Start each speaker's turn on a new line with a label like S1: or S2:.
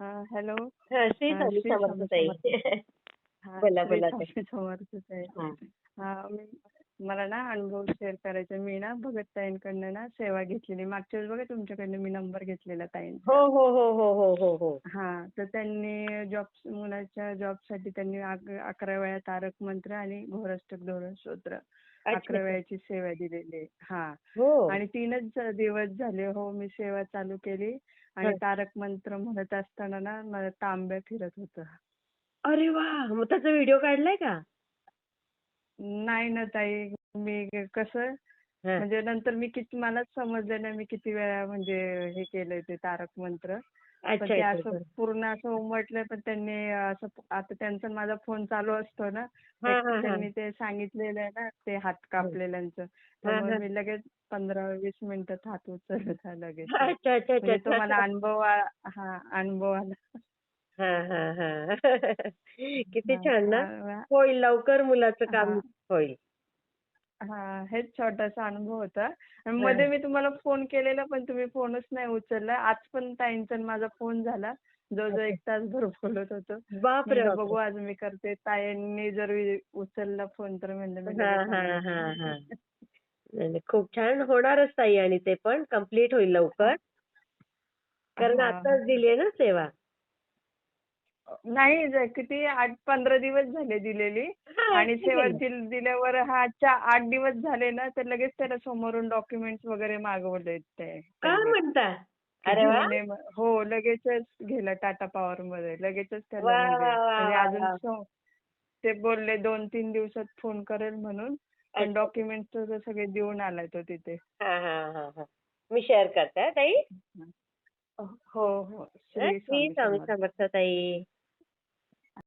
S1: हा हॅलो
S2: हा श्री
S1: हा,
S2: स्वामी
S1: श्री
S2: समर्थ
S1: स्वामी
S2: ताई
S1: हा,
S2: बोला,
S1: श्री
S2: बोला
S1: स्वामी समर्थच आहे
S2: हा.
S1: हा मी- मला ना अनुभव शेअर करायचा. मी ना भगत ताईंकडनं ना सेवा घेतलेली. मागच्या वेळेस बघा तुमच्याकडनं मी नंबर घेतलेला ताईंचा.
S2: हो हो हो हो हो हो हो.
S1: हा तर त्यांनी जॉब मुलाच्या जॉबसाठी त्यांनी अक- अकरा वेळा तारक मंत्र आणि घोरष्टक धोरण स्तोत्र
S2: अच्छा.
S1: अकरा वेळाची सेवा दिलेली. आहे. हा.
S2: हो.
S1: आणि तीनच दिवस झाले हो मी सेवा चालू केली. आणि
S2: हा.
S1: तारक मंत्र म्हणत असताना ना मला तांब्या फिरत होतं
S2: अरे वा! मग त्याचा व्हिडिओ काढलाय का?
S1: नाही ना ताई मी कसं
S2: हा.
S1: म्हणजे नंतर मी किती मलाच समजलं नाही मी किती वेळा म्हणजे हे केलंय ते तारक मंत्र पण ते असं. पूर्ण असं उमटलं पण त्यांनी असं आता त्यांचा माझा फोन चालू असतो ना
S2: हा, हा,
S1: ते-
S2: हा.
S1: त्यांनी ते सांगितलेलं आहे ना ते हात कापलेल्यांचं त्यामुळे
S2: हा.
S1: मी लगेच पंधरा वीस मिनिटात हात उचलला लगेच म्हणजे तो मला अनुभव हा अनुभव आला
S2: हा हा हा. किती छान ना. होईल लवकर मुलाचं काम. होईल.
S1: हा हेच छोटासा अनुभव होता. आणि मध्ये मी तुम्हाला फोन केलेला पण तुम्ही फोनच नाही उचलला. आज पण ताईंचा आणि माझा फोन झाला. जवळजवळ एक तासभर बोलत होतो.
S2: बापरे
S1: म्हणलं
S2: बापरे.
S1: बघू आज मी करते. ताईंनी जर वि- उचलला फोन तर म्हणलं मी
S2: हा
S1: लगेच
S2: हा
S1: सांगते.
S2: हा हा. नाही, नाही, खूप छान. होणारच ताई आणि ते पण. कंप्लीट होईल लवकर. कारण
S1: हा.
S2: आताच दिली आहे ना सेवा.
S1: नाही किती आठ पंधरा दिवस झाले दिलेली. आणि. दिल- दिल्यावर हा चा- आठ दिवस झाले ना तर लगेच त्याला समोरून डॉक्युमेंट्स वगैरे मागवले ते.
S2: काय. म्हणता? अरे वा.
S1: हो लगेचच गेला टाटा पॉवर मध्ये लगेचच त्याला म्हणजे म्हणजे अजून ते बोलले दोन तीन दिवसात फोन करेल म्हणून. पण
S2: अच्छा.
S1: डॉक्युमेंट्स सगळे देऊन आलाय तो तिथे.
S2: मी शेअर करते ताई.
S1: हो हो. श्री.
S2: समर्थ ताई.